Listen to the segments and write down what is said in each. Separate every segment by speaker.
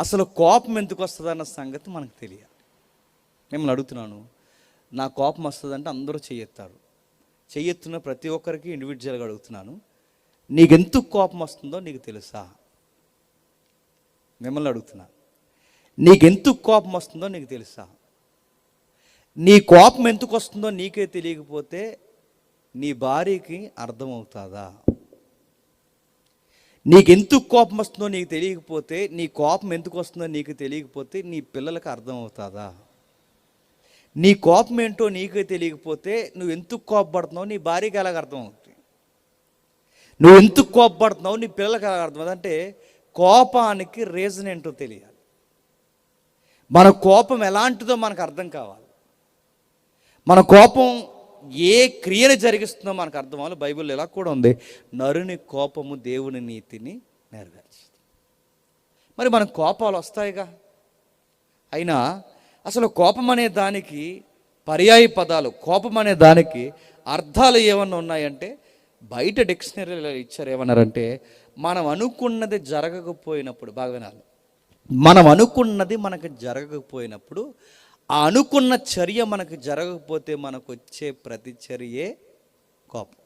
Speaker 1: అసలు కోపం ఎందుకు వస్తుంది అన్న సంగతి మనకు తెలియాలి. మిమ్మల్ని అడుగుతున్నాను నా కోపం వస్తుందంటే అందరూ చెయ్యెత్తారు. చెయ్యెత్తున్న ప్రతి ఒక్కరికి ఇండివిజువల్గా అడుగుతున్నాను నీకెందుకు కోపం వస్తుందో నీకు తెలుసా? మిమ్మల్ని అడుగుతున్నా నీకెందుకు కోపం వస్తుందో నీకు తెలుసా? నీ కోపం ఎందుకు వస్తుందో నీకే తెలియకపోతే నీ భార్యకి అర్థమవుతుందా? నీకెందుకు కోపం వస్తుందో నీకు తెలియకపోతే నీ కోపం ఎందుకు వస్తుందో నీకు తెలియకపోతే నీ పిల్లలకు అర్థమవుతుందా? నీ కోపం ఏంటో నీకే తెలియకపోతే నువ్వు ఎందుకు కోపపడుతున్నావు? నీ భార్యకి ఎలాగ అర్థమవుతుంది? నువ్వు ఎందుకు కోపపడుతున్నావు? నీ పిల్లలకి ఎలాగ అర్థమవుతుంది? అంటే కోపానికి రీజన్ ఏంటో తెలియాలి. మన కోపం ఎలాంటిదో మనకు అర్థం కావాలి. మన కోపం ఏ క్రియను జరిగిస్తుందో మనకు అర్థం అవ్వాలి బైబిల్లో ఇలా కూడా ఉంది. నరుని కోపము దేవుని నీతిని నెరవేర్చింది. మరి మన కోపాలు వస్తాయిగా? అయినా అసలు కోపం అనే దానికి పర్యాయ పదాలు కోపం అనే దానికి అర్థాలు ఏమన్నా ఉన్నాయంటే బయట డిక్షనరీలో ఇచ్చారు ఏమన్నారంటే మనం అనుకున్నది జరగకపోయినప్పుడు బాగా వినాలి. మనం అనుకున్నది మనకు జరగకపోయినప్పుడు ఆ అనుకున్న చర్య మనకు జరగకపోతే మనకు వచ్చే ప్రతిచర్యే కోపం.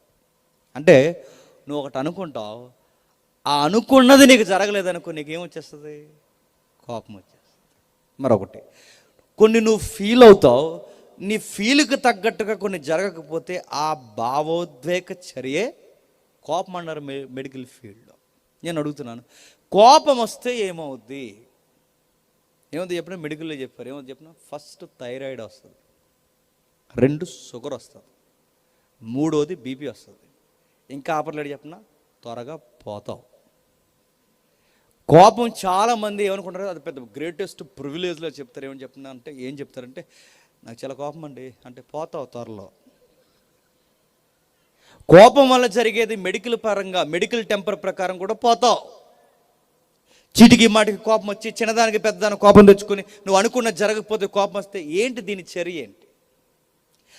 Speaker 1: అంటే నువ్వు ఒకటి అనుకుంటావు ఆ అనుకున్నది నీకు జరగలేదనుకో నీకేం వచ్చేస్తుంది? కోపం వచ్చేస్తుంది. మరొకటి కొన్ని నువ్వు ఫీల్ అవుతావు నీ ఫీల్కి తగ్గట్టుగా కొన్ని జరగకపోతే ఆ భావోద్వేగ చర్యే కోపం అన్నారు మె- మెడికల్ ఫీల్డ్లో. నేను అడుగుతున్నాను కోపం వస్తే ఏమవుద్ది? ఏమవుతుంది చెప్పిన మెడికల్లో చెప్పారు. ఏమవుతుంది చెప్పిన ఫస్ట్ థైరాయిడ్ వస్తుంది. రెండు షుగర్ వస్తుంది. మూడోది బీపీ వస్తుంది. ఇంకా ఆపర్లేడు చెప్పిన త్వరగా పోతావు. కోపం చాలా మంది ఏమనుకుంటారు? అది పెద్ద గ్రేటెస్ట్ ప్రివిలేజ్లో చెప్తారు. ఏమని చెప్పిన అంటే ఏం చెప్తారంటే నాకు చాలా కోపం అండి. అంటే పోతావు త్వరలో. కోపం వల్ల జరిగేది మెడికల్ పరంగా మెడికల్ టెంపర్ ప్రకారం కూడా పోతావు. చీటికి మాటికి కోపం వచ్చి చిన్నదానికి పెద్దదానికి కోపం తెచ్చుకొని నువ్వు అనుకున్న జరగకపోతే కోపం వస్తే ఏంటి దీని చర్య ఏంటి?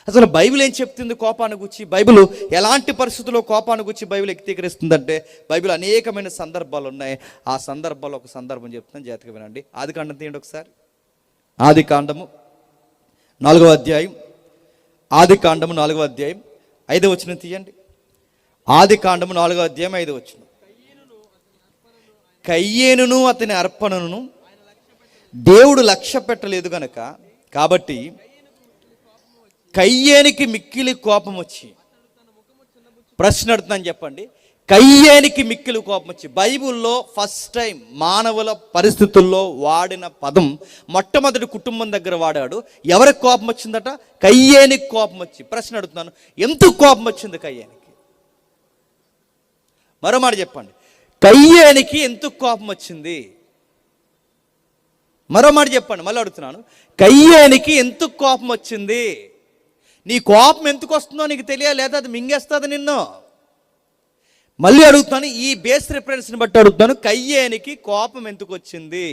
Speaker 1: అసలు బైబిల్ ఏం చెప్తుంది కోపాన్ని గురించి బైబిల్ ఎలాంటి పరిస్థితుల్లో కోపాన్ని గురించి బైబిల్ వ్యక్తీకరిస్తుందంటే బైబిల్ అనేకమైన సందర్భాలు ఉన్నాయి. ఆ సందర్భాల్లో ఒక సందర్భం చెప్తున్నాను జాతక వినండి. ఆది కాండం తీయండి ఒకసారి. ఆది కాండము నాలుగవ అధ్యాయం. ఆది కాండము నాలుగవ అధ్యాయం. ఐదవ వచ్చిన తీయండి. ఆది కాండము నాలుగవ అధ్యాయం ఐదవ వచ్చిన కయ్యేనును అతని అర్పణను దేవుడు లక్ష్య పెట్టలేదు గనక కాబట్టి కయ్యేనికి మిక్కిలి కోపం వచ్చి ప్రశ్న అడుగుతున్నాను చెప్పండి. కయ్యేనికి మిక్కిలి కోపం వచ్చి బైబిల్లో ఫస్ట్ టైం మానవుల పరిస్థితుల్లో వాడిన పదం మొట్టమొదటి కుటుంబం దగ్గర వాడాడు. ఎవరికి కోపం వచ్చిందట? కయ్యేనికి కోపం వచ్చి. ప్రశ్న అడుగుతున్నాను. ఎందుకు కోపం వచ్చింది కయ్యేనికి? మరో మాట చెప్పండి. కయ్యేనికి ఎందుకు కోపం వచ్చింది? మరో మాట చెప్పండి మళ్ళీ అడుగుతున్నాను. కయ్యేనికి ఎందుకు కోపం వచ్చింది? నీ కోపం ఎందుకు వస్తుందో నీకు తెలియలేదా లేదా అది మింగేస్తుంది నిన్ను? మళ్ళీ అడుగుతాను ఈ బేస్ రిఫరెన్స్ని బట్టి అడుగుతాను కయ్యేనికి కోపం ఎందుకు వచ్చింది?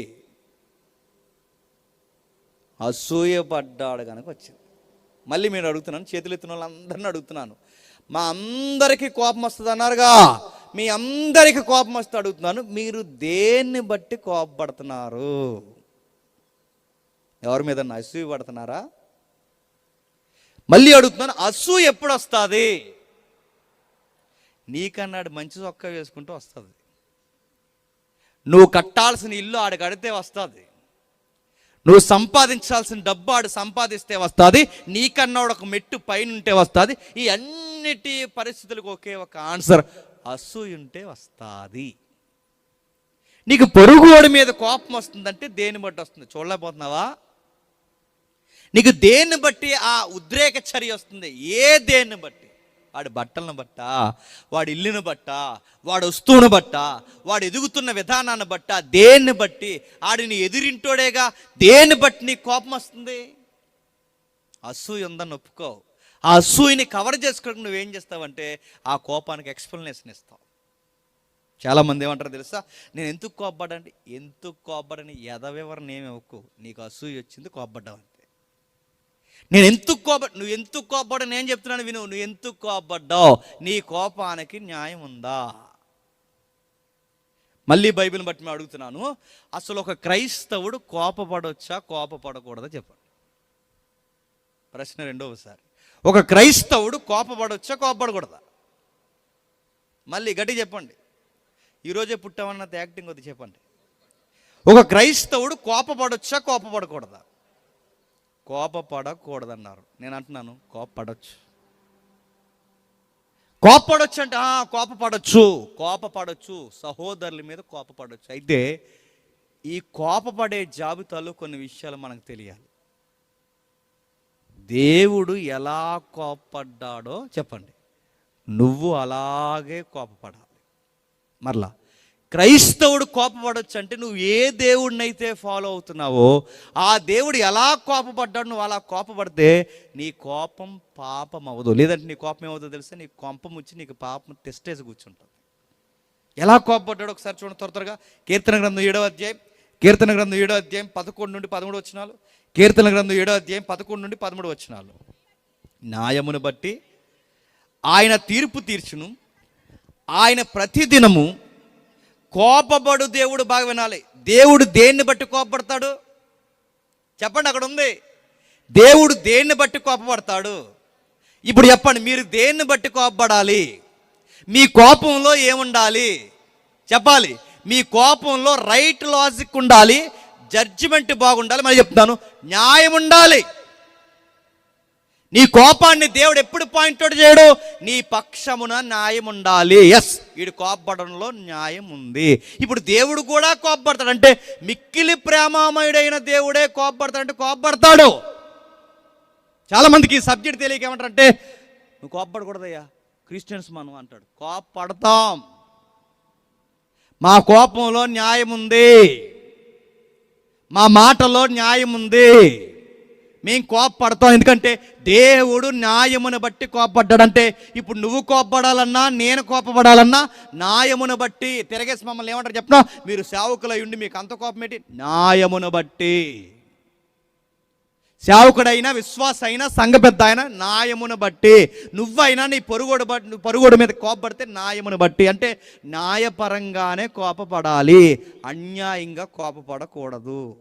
Speaker 1: అసూయపడ్డాడు కనుక వచ్చింది. మళ్ళీ మీరు అడుగుతున్నాను చేతులు ఎత్తిన వాళ్ళందరినీ అడుగుతున్నాను. మా అందరికీ కోపం వస్తుంది అన్నారుగా మీ అందరికీ కోపం వస్తే అడుగుతున్నాను మీరు దేన్ని బట్టి కోపపడుతున్నారు? ఎవరి మీద అసూయ పడుతున్నారా? మళ్ళీ అడుగుతున్నాను అసూయ ఎప్పుడు వస్తుంది? నీకన్నాడు మంచి చొక్కా వేసుకుంటూ వస్తుంది. నువ్వు కట్టాల్సిన ఇల్లు ఆడ కడితే వస్తుంది. నువ్వు సంపాదించాల్సిన డబ్బు ఆడు సంపాదిస్తే వస్తుంది. నీకన్నాడు ఒక మెట్టు పైన ఉంటే వస్తుంది. ఈ అన్నిటి పరిస్థితులకు ఒకే ఒక ఆన్సర్. అసూయ ఉంటే వస్తుంది. నీకు పొరుగువాడి మీద కోపం వస్తుందంటే దేని బట్టి వస్తుంది? చూడలేకపోతున్నావా? నీకు దేన్ని బట్టి ఆ ఉద్రేక చర్య వస్తుంది? ఏ దేన్ని బట్టి? వాడి బట్టలను బట్ట? వాడి ఇల్లును బట్ట? వాడు వస్తువును బట్ట? వాడు ఎదుగుతున్న విధానాన్ని బట్ట? దేన్ని బట్టి? ఆడిని ఎదిరింటోడేగా? దేన్ని బట్టి నీ కోపం వస్తుంది? అసూయ ఉందని ఒప్పుకో. ఆ అసూయని కవర్ చేసుకోవడానికి నువ్వేం చేస్తావంటే ఆ కోపానికి ఎక్స్ప్లెనేషన్ ఇస్తావు. చాలామంది ఏమంటారు తెలుసా? నేను ఎందుకు కోపడ్డండి ఎందుకు కోపడని ఎదవివరణ ఏమి ఇవ్వకు. నీకు అసూయ వచ్చింది కోపడ్డావు అంతే. నేను ఎందుకు కోప నువ్వు ఎందుకు కోపడ్డా నేను చెప్తున్నాను విను. నువ్వు ఎందుకు కోపడ్డావు నీ కోపానికి న్యాయం ఉందా? మళ్ళీ బైబిల్ని బట్టి మేము అడుగుతున్నాను. అసలు ఒక క్రైస్తవుడు కోపపడొచ్చా కోపపడకూడదా చెప్పండి. ప్రశ్న రెండవసారి. ఒక క్రైస్తవుడు కోపపడొచ్చా? కోపపడకూడదా? మళ్ళీ గట్టి చెప్పండి. ఈరోజే పుట్టామన్నది యాక్టింగ్ వద్దు చెప్పండి. ఒక క్రైస్తవుడు కోపపడొచ్చా? కోపపడకూడదా? కోపపడకూడదన్నారు. నేను అంటున్నాను కోపపడొచ్చు. కోపపడొచ్చు అంటే ఆ, కోపపడొచ్చు కోపపడొచ్చు. సహోదరుల మీద కోపపడొచ్చు. అయితే ఈ కోపపడే జాబితాలో కొన్ని విషయాలు మనకు తెలియాలి. దేవుడు ఎలా కోపడ్డాడో చెప్పండి. నువ్వు అలాగే కోపపడాలి. మరలా క్రైస్తవుడు కోపపడొచ్చు అంటే నువ్వు ఏ దేవుడినైతే ఫాలో అవుతున్నావో ఆ దేవుడు ఎలా కోపపడ్డాడు నువ్వు అలా కోపపడితే నీ కోపం పాపం అవ్వదు లేదంటే నీ కోపం ఏమవుతుందో తెలిస్తే నీ కోపం వచ్చి నీకు పాపం టెస్టేసి కూర్చుంటుంది. ఎలా కోపపడ్డాడు ఒకసారి చూడండి త్వర త్వరగా. కీర్తన గ్రంథం ఏడో అధ్యాయం కీర్తన గ్రంథం ఏడో అధ్యాయం పదకొండు నుండి పదమూడు వచ్చినాలు కీర్తన గ్రంథం ఏడో అధ్యాయం పదకొండు నుండి పదమూడు వచ్చినాలు న్యాయమును బట్టి ఆయన తీర్పు తీర్చును. ఆయన ప్రతిదినము కోపపడు దేవుడు బాగా వినాలి. దేవుడు దేన్ని బట్టి కోపపడతాడు? చెప్పండి అక్కడ ఉంది. దేవుడు దేన్ని బట్టి కోపపడతాడు? ఇప్పుడు చెప్పండి మీరు దేన్ని బట్టి కోపపడాలి? మీ కోపంలో ఏముండాలి? చెప్పాలి. మీ కోపంలో రైట్ లాజిక్ ఉండాలి. జడ్జిమెంట్ బాగుండాలి. మళ్ళీ చెప్తాను. న్యాయం ఉండాలి. నీ కోపాన్ని దేవుడు ఎప్పుడు పాయింట్అవుట్ చేయడు. నీ పక్షమున న్యాయం ఉండాలి. ఎస్ వీడు కోపపడంలో న్యాయం ఉంది. ఇప్పుడు దేవుడు కూడా కోపపడతాడు అంటే మిక్కిలి ప్రేమామయుడైన దేవుడే కోపపడతాడు అంటే కోపపడతాడు చాలామందికి ఈ సబ్జెక్ట్ తెలియక ఏమంటారంటే నువ్వు కోపపడకూడదయ్యా క్రిస్టియన్స్ మనం అంటాడు. కోపపడతాం మా కోపంలో న్యాయం ఉంది. మా మాటలో న్యాయం ఉంది. మేము కోపపడతాం. ఎందుకంటే దేవుడు న్యాయమును బట్టి కోపడ్డాడంటే ఇప్పుడు నువ్వు కోపపడాలన్నా నేను కోపపడాలన్నా న్యాయమును బట్టి తిరగేసి మమ్మల్ని ఏమంటారు? చెప్పినా? మీరు సేవకులై ఉండి మీకు అంత కోపం ఏంటి న్యాయమును బట్టి. సేవకుడైనా విశ్వాస అయినా సంఘ పెద్ద అయినా న్యాయమును బట్టి నువ్వైనా నీ పొరుగోడు బట్టి పొరుగోడు మీద కోపపడితే న్యాయమును బట్టి. అంటే న్యాయపరంగానే కోపపడాలి అన్యాయంగా కోపపడకూడదు.